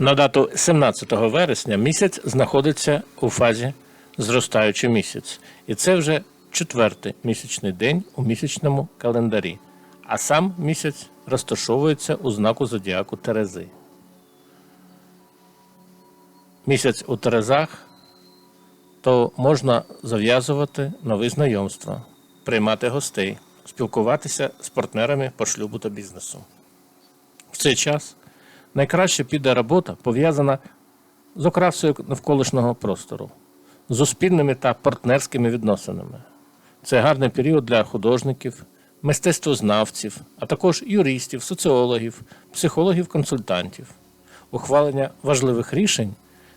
На дату 17 вересня місяць знаходиться у фазі зростаючий місяць, і це вже четвертий місячний день у місячному календарі, а сам місяць розташовується у знаку зодіаку Терези. Місяць у Терезах то можна зав'язувати нові знайомства, приймати гостей, спілкуватися з партнерами по шлюбу та бізнесу. В цей час найкраще піде робота пов'язана з окрасою навколишнього простору, з суспільними та партнерськими відносинами. Це гарний період для художників, мистецтвознавців, а також юристів, соціологів, психологів-консультантів. Ухвалення важливих рішень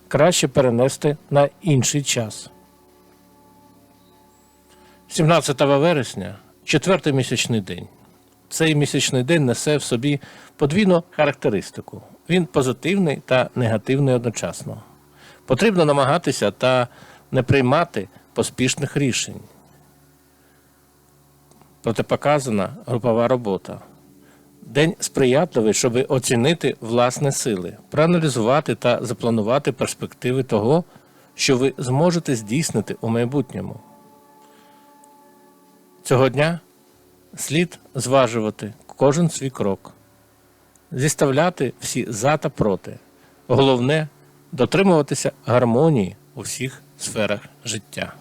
краще перенести на інший час. 17 вересня четвертий місячний день. Цей місячний день несе в собі подвійну характеристику. Він позитивний та негативний одночасно. Потрібно намагатися та не приймати поспішних рішень. Протипоказана групова робота. День сприятливий, щоб оцінити власні сили, проаналізувати та запланувати перспективи того, що ви зможете здійснити у майбутньому. Цього дня слід зважувати кожен свій крок, зіставляти всі за та проти. Головне дотримуватися гармонії у всіх сферах життя.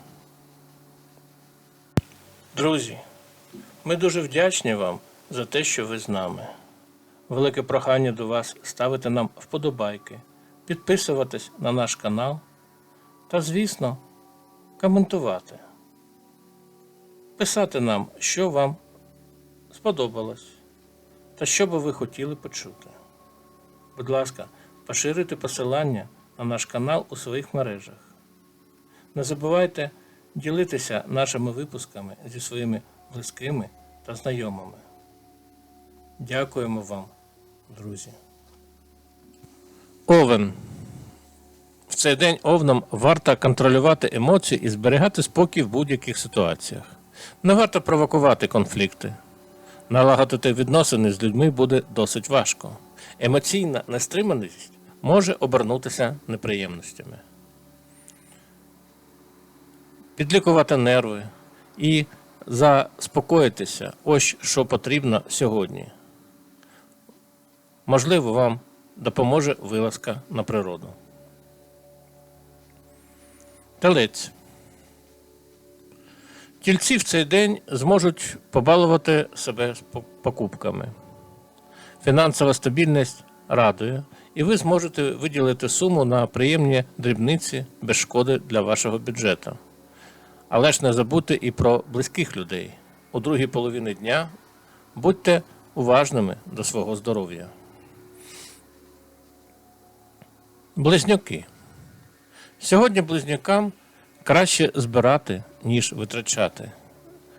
Друзі, ми дуже вдячні вам за те, що ви з нами. Велике прохання до вас ставити нам вподобайки, підписуватись на наш канал та, звісно, коментувати. Писати нам, що вам сподобалось та що би ви хотіли почути. Будь ласка, поширюйте посилання на наш канал у своїх мережах. Не забувайте ділитися нашими випусками зі своїми близькими та знайомими. Дякуємо вам, друзі. Овен. В цей день овнам варто контролювати емоції і зберігати спокій в будь-яких ситуаціях. Не варто провокувати конфлікти. Налагодити відносини з людьми буде досить важко. Емоційна нестриманість може обернутися неприємностями. Підлікувати нерви і заспокоїтися ось що потрібно сьогодні. Можливо, вам допоможе вилазка на природу. Телець. Тільці в цей день зможуть побалувати себе покупками. Фінансова стабільність радує, і ви зможете виділити суму на приємні дрібниці без шкоди для вашого бюджету. Але ж не забудьте і про близьких людей. У другій половині дня будьте уважними до свого здоров'я. Близнюки. Сьогодні близнюкам краще збирати, ніж витрачати.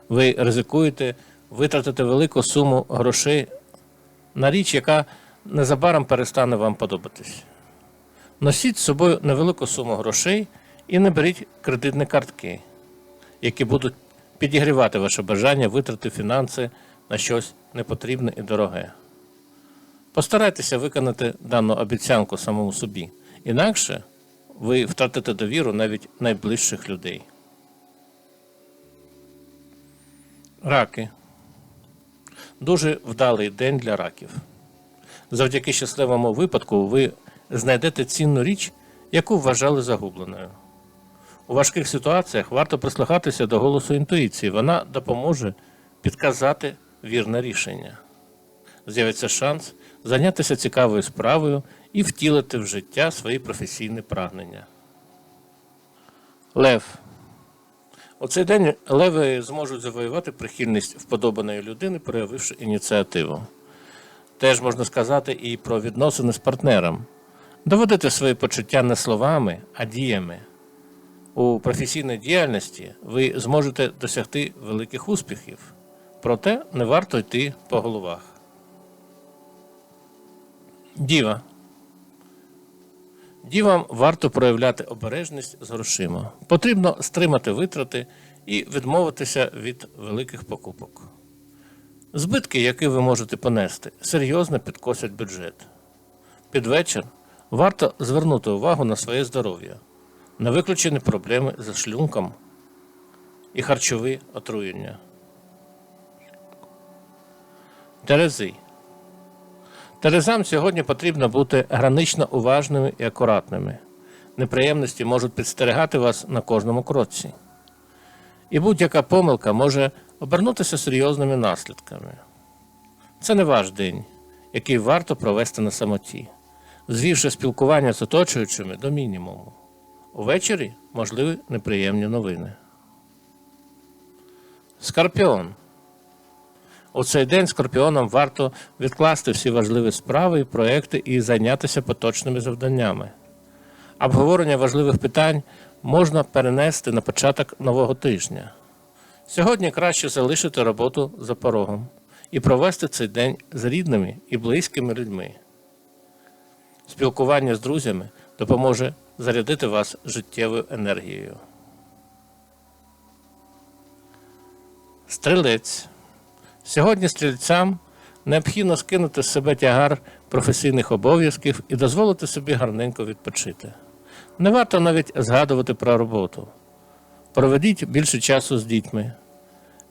Ви ризикуєте витратити велику суму грошей на річ, яка незабаром перестане вам подобатись. Носіть з собою невелику суму грошей і не беріть кредитні картки, які будуть підігрівати ваше бажання витрати фінанси на щось непотрібне і дороге. Постарайтеся виконати дану обіцянку самому собі, інакше ви втратите довіру навіть найближчих людей. Раки. Дуже вдалий день для раків. Завдяки щасливому випадку ви знайдете цінну річ, яку вважали загубленою. У важких ситуаціях варто прислухатися до голосу інтуїції. Вона допоможе підказати вірне рішення. З'явиться шанс зайнятися цікавою справою і втілити в життя свої професійні прагнення. Лев. У цей день леви зможуть завоювати прихильність вподобаної людини, проявивши ініціативу. теж можна сказати і про відносини з партнером. Доводити свої почуття не словами, а діями. У професійній діяльності ви зможете досягти великих успіхів, проте не варто йти по головах. Діва. Дівам варто проявляти обережність з грошима. Потрібно стримати витрати і відмовитися від великих покупок. Збитки, які ви можете понести, серйозно підкосять бюджет. Під вечір варто звернути увагу на своє здоров'я, на виключені проблеми з шлунком і харчові отруєння. Терези. Терезам сьогодні потрібно бути гранично уважними і акуратними. Неприємності можуть підстерегати вас на кожному кроці. І будь-яка помилка може обернутися серйозними наслідками. Це не ваш день, який варто провести на самоті, звівши спілкування з оточуючими до мінімуму. Увечері можливі неприємні новини. Скорпіон. У цей день скорпіонам варто відкласти всі важливі справи і проекти і зайнятися поточними завданнями. Обговорення важливих питань можна перенести на початок нового тижня. Сьогодні краще залишити роботу за порогом і провести цей день з рідними і близькими людьми. Спілкування з друзями допоможе зарядити вас життєвою енергією. Стрілець. Сьогодні стрільцям необхідно скинути з себе тягар професійних обов'язків і дозволити собі гарненько відпочити. Не варто навіть згадувати про роботу. Проведіть більше часу з дітьми.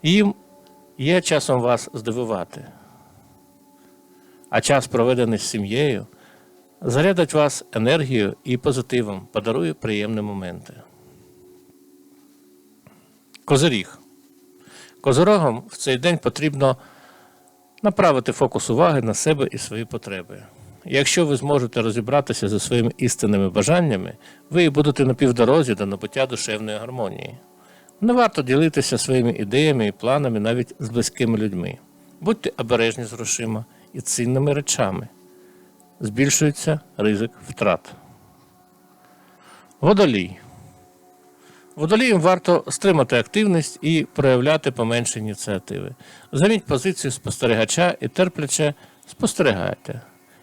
Їм є часом вас здивувати. А час, проведений з сім'єю, зарядить вас енергією і позитивом, подарує приємні моменти. Козиріг. Козорогам в цей день потрібно направити фокус уваги на себе і свої потреби. Якщо ви зможете розібратися зі своїми істинними бажаннями, ви будете на півдорозі до набуття душевної гармонії. Не варто ділитися своїми ідеями і планами навіть з близькими людьми. Будьте обережні з грошима і цінними речами. Збільшується ризик втрат. Водолій. Водоліям варто стримати активність і проявляти поменше ініціативи. Займіть позицію спостерігача і терпляче спостерігайте,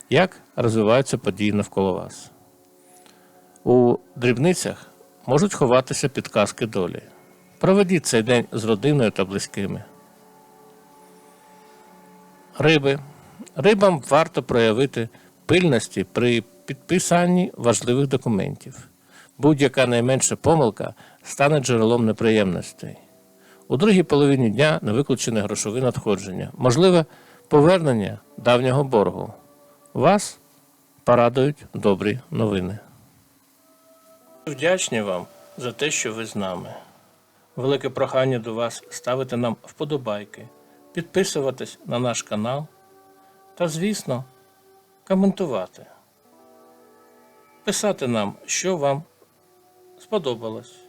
як розвиваються події навколо вас. У дрібницях можуть ховатися підказки долі. Проведіть цей день з родиною та близькими. Риби. Рибам варто проявити пильності при підписанні важливих документів. Будь-яка найменша помилка стане джерелом неприємностей. У другій половині дня не виключене грошове надходження, можливе повернення давнього боргу. Вас порадують добрі новини. Вдячні вам за те, що ви з нами. Велике прохання до вас ставити нам вподобайки, підписуватись на наш канал та, звісно, коментувати. Писати нам, що вам сподобалось